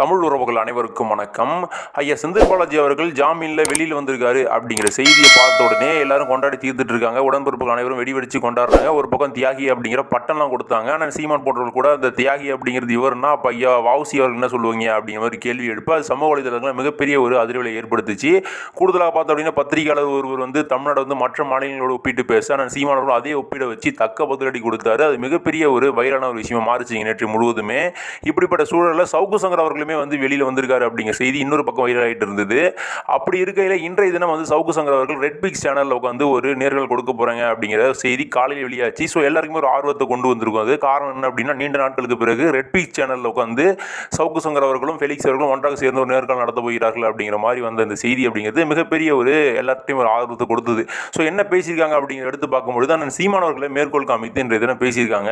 தமிழ் உறவுகள் அனைவருக்கும் வணக்கம். ஐயா செந்தில் பாலாஜி அவர்கள் ஜாமீனில் வெளியில் வந்திருக்காரு அப்படிங்கிற செய்தியை பார்த்த உடனே எல்லாரும் கொண்டாடி தீர்த்துட்டு இருக்காங்க. உடன்பிறப்புகள் அனைவரும் வெடி வெடிச்சு கொண்டாடுறாங்க. ஒரு பக்கம் தியாகி அப்படிங்கிற பட்டம்லாம் கொடுத்தாங்க. ஆனால் சீமான் போன்றவர்கள் கூட அந்த தியாகி அப்படிங்கிறது இவர்னா அப்போ ஐயா வாவுசி அவர்கள் என்ன சொல்லுவீங்க அப்படிங்கிற மாதிரி கேள்வி எழுப்ப அது சமூக வலைதளங்களில் மிகப்பெரிய ஒரு அதிர்வலை ஏற்படுத்துச்சு. கூடுதலாக பார்த்தோம் அப்படின்னா பத்திரிகையாளர் ஒருவர் வந்து தமிழ்நாடு வந்து மற்ற மாநிலங்களோடு ஒப்பிட்டு பேச ஆனால் சீமானவர்கள் அதே ஒப்பிட வச்சு தக்க பதிலடி கொடுத்தாரு. அது மிகப்பெரிய ஒரு வைரலான ஒரு விஷயமா மாறிச்சிங்க நேற்று முழுவதுமே. இப்படிப்பட்ட சூழலில் சவுக்கு சங்கர் அவர்கள் அவர்களுமே வந்து வெளியில் வந்திருக்காரு அப்படிங்கிற செய்தி இன்னொரு பக்கம் வைரலாகிட்டு இருந்தது. அப்படி இருக்கையில் இன்றைய தினம் வந்து சவுக்கு சங்கர் அவர்கள் ரெட் பிக்ஸ் சேனலில் உட்காந்து ஒரு நேர்கள் கொடுக்க போகிறாங்க அப்படிங்கிற செய்தி காலையில் வெளியாச்சு. ஸோ எல்லாருக்குமே ஒரு ஆர்வத்தை கொண்டு வந்திருக்கும் அது. காரணம் என்ன அப்படின்னா நீண்ட நாட்களுக்கு பிறகு ரெட் பிக்ஸ் சேனலில் உட்காந்து சவுக்கு சங்கர் அவர்களும் ஃபெலிக்ஸ் அவர்களும் ஒன்றாக சேர்ந்து ஒரு நேர்கள் நடத்த போகிறார்கள் அப்படிங்கிற மாதிரி வந்த அந்த செய்தி அப்படிங்கிறது மிகப்பெரிய ஒரு எல்லாத்தையும் ஒரு ஆர்வத்தை கொடுத்தது. ஸோ என்ன பேசியிருக்காங்க அப்படிங்கிற எடுத்து பார்க்கும்பொழுது அண்ணன் சீமானவர்களை மேற்கோள் காமித்து இன்றைய தினம் பேசியிருக்காங்க.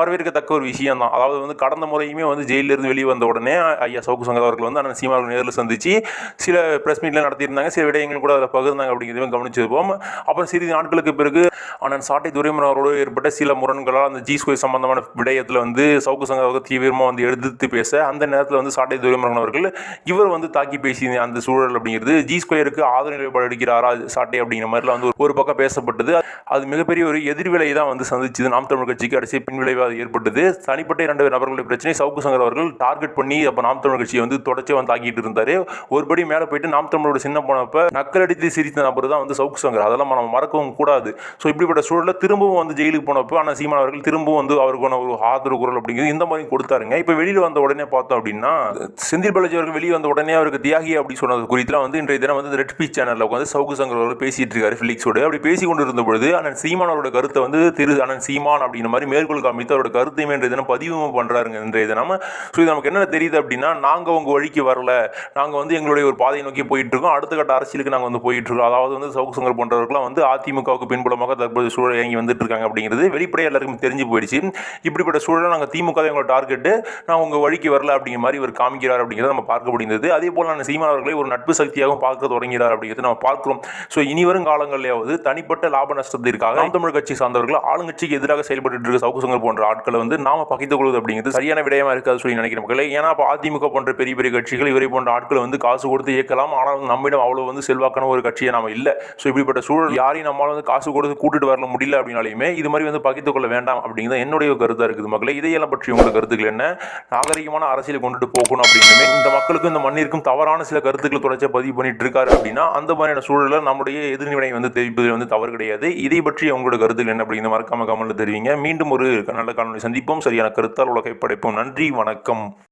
வரவேற்கத்தக்க ஒரு விஷயம் தான் அதாவது வந்து கடந்த முறையுமே வந்து ஜெயிலிருந்து வெளியே வந்த உடனே ஐயா சவுக்கு சங்கர் அவர்கள் வந்து அண்ணன் சீமான் நேரில் சந்திச்சு சில ப்ரெஸ் மீட்லாம் நடத்தியிருந்தாங்க. சில விடயங்கள் கூட அதில் பகிர்ந்தாங்க அப்படிங்கிறதையும் கவனிச்சிருப்போம். அப்புறம் சிறிது நாட்களுக்கு பிறகு அண்ணன் சாட்டை துரைமுருகன் அவரோடு ஏற்பட்ட சில முரண்களால் அந்த ஜி ஸ்கொயர் சம்பந்தமான விடயத்தில் வந்து சவுக்கு சங்கர் அவர்கள் தீவிரமாக வந்து எடுத்து பேச அந்த நேரத்தில் வந்து சாட்டை துரைமுருகன் அவர்கள் இவர் வந்து தாக்கி பேசி அந்த சூழல் அப்படிங்கிறது ஜி ஸ்கொயருக்கு ஆதரவு நிலைப்பாடு அடிக்கிறாரா சாட்டை அப்படிங்கிற மாதிரிலாம் வந்து ஒரு பக்கம் பேசப்பட்டது. அது மிகப்பெரிய ஒரு எதிர்விலை தான் வந்து சந்திச்சது. நாம் தமிழ் கட்சிக்கு கடைசி பின்விளைவாக ஏற்பட்டது. தனிப்பட்ட இரண்டு நபர்களுடைய பிரச்சனை சவுக்கு சங்கர் அவர்கள் டார்கெட் பண்ணி அப்போ நாம் தமிழர் கட்சியை வந்து தொடர்ச்சியாக வந்து தாக்கிட்டு இருந்தார். ஒருபடி மேலே போயிட்டு நாம் தமிழோட சின்ன போனப்ப நக்கல் அடித்து சிரித்த நபர் தான் வந்து சவுக்கு சங்கர். அதெல்லாம் நம்ம மறக்கவும் கூடாது. ஸோ இப்படிப்பட்ட சூழலில் திரும்பவும் வந்து ஜெயிலுக்கு போனப்போ ஆனால் சீமான் அவர்கள் திரும்பவும் வந்து அவருக்கான ஒரு ஆதரவு குரல் அப்படிங்கிறது இந்த மாதிரி கொடுத்தாருங்க. இப்போ வெளியில் வந்த உடனே பார்த்தோம் அப்படின்னா செந்தில் பாலாஜி அவர்கள் வெளியே வந்த உடனே அவருக்கு தியாகி அப்படி சொன்னது குறித்துலாம் வந்து இன்றைய தினம் வந்து ரெட் பீச் சேனலில் உட்காந்து சவுக்கு சங்கர் அவர்கள் பேசிட்டு இருக்காரு ஃபிலிக்ஸோடு அப்படி பேசி கொண்டு இருந்த பொழுது அண்ணன் சீமான் அவரோட கருத்தை வந்து திரு அண்ணன் சீமான் அப்படிங்கிற மாதிரி மேற்கோள் காமித்து அவரோட கருத்தையுமே இன்றைய தினம் பதிவும் பண்ணுறாருங்க இன்றைய தினம். ஸோ இது நமக்கு என்ன தெரியுது அப்படின்னா நாங்கள் உங்கள் வழிக்கு வரல. நாங்கள் வந்து எங்களுடைய ஒரு பாதையை நோக்கி போயிட்டு இருக்கோம் அடுத்த கட்ட அரசியலுக்கு நாங்கள் வந்து போயிட்டுருக்கோம். அதாவது வந்து சவுக்கு சங்கர் போன்றவர்கள்லாம் வந்து அதிமுகவுக்கு பின்புலமாக தற்போது சூழல் இயங்கி வந்துட்டு இருக்காங்க அப்படிங்கிறது வெளிப்படையாக எல்லாருக்கும் தெரிஞ்சு போயிடுச்சு. இப்படிப்பட்ட சூழலை நாங்கள் திமுக தான் எங்களோட டார்கெட்டு நான் உங்கள் வழிக்கு வரல அப்படிங்கிற மாதிரி இவர் காமிக்கிறார் அப்படிங்கிறத நம்ம பார்க்க முடிந்தது. அதே போல் நான் சீமான் அவர்களை ஒரு நட்பு சக்தியாகவும் பார்க்க தொடங்கிறார் அப்படிங்கிறது நம்ம பார்க்கிறோம். ஸோ இனி வரும் காலங்களிலாவது தனிப்பட்ட லாப நஷ்டத்திற்காக நாம் தமிழ் கட்சி சார்ந்தவர்கள் ஆளுங்கட்சிக்கு எதிராக செயல்பட்டு இருக்க சவுக்கு சங்கர் போன்ற ஆட்களை வந்து நாம பகிர்ந்து கொள்வது அப்படிங்கிறது சரியான விடயமா இருக்காது சொல்லி நினைக்கிற மக்களே. ஏன்னா இப்போ அதிமுக போன்ற பெரிய பெரிய கட்சிகள் இவரை போன்ற ஆட்களை வந்து காசு கொடுத்து இயக்கலாம். ஆனால் நம்மிடம் அவ்வளோ வந்து செல்வாக்கான ஒரு கட்சியை நாம இல்லை. ஸோ இப்படிப்பட்ட சூழல் யாரையும் நம்மளால் வந்து காசு கொடுத்து கூட்டிட்டு வரல முடியல அப்படின்னாலுமே இது மாதிரி வந்து பகிர்ந்து கொள்ள வேண்டாம் அப்படிங்கிறது என்னுடைய கருத்தாக இருக்குது மக்களை. இதையெல்லாம் பற்றி உங்களுக்கு கருத்துக்கள் என்ன? நாகரிகமான அரசியல் கொண்டுட்டு போகணும் அப்படின்னுமே இந்த மக்களுக்கும் இந்த மண்ணிற்கும் தவறான சில கருத்துக்களை தொடர்ச்சியாக பதிவு பண்ணிட்டு இருக்காரு அப்படின்னா அந்த மாதிரியான சூழலில் நம்முடைய எதிர்வினை வந்து தெரிவிப்பதில் வந்து தவறு கிடையாது. இதை பற்றி அவங்களோட கருத்துக்கள் என்ன அப்படிங்கிற மறக்காம கமெண்ட்ல தெரிவிங்க. மீண்டும் ஒரு நல்ல காணொலி சந்திப்போம். சரியான கருத்தால் உலகை படைப்போம். நன்றி. வணக்கம்.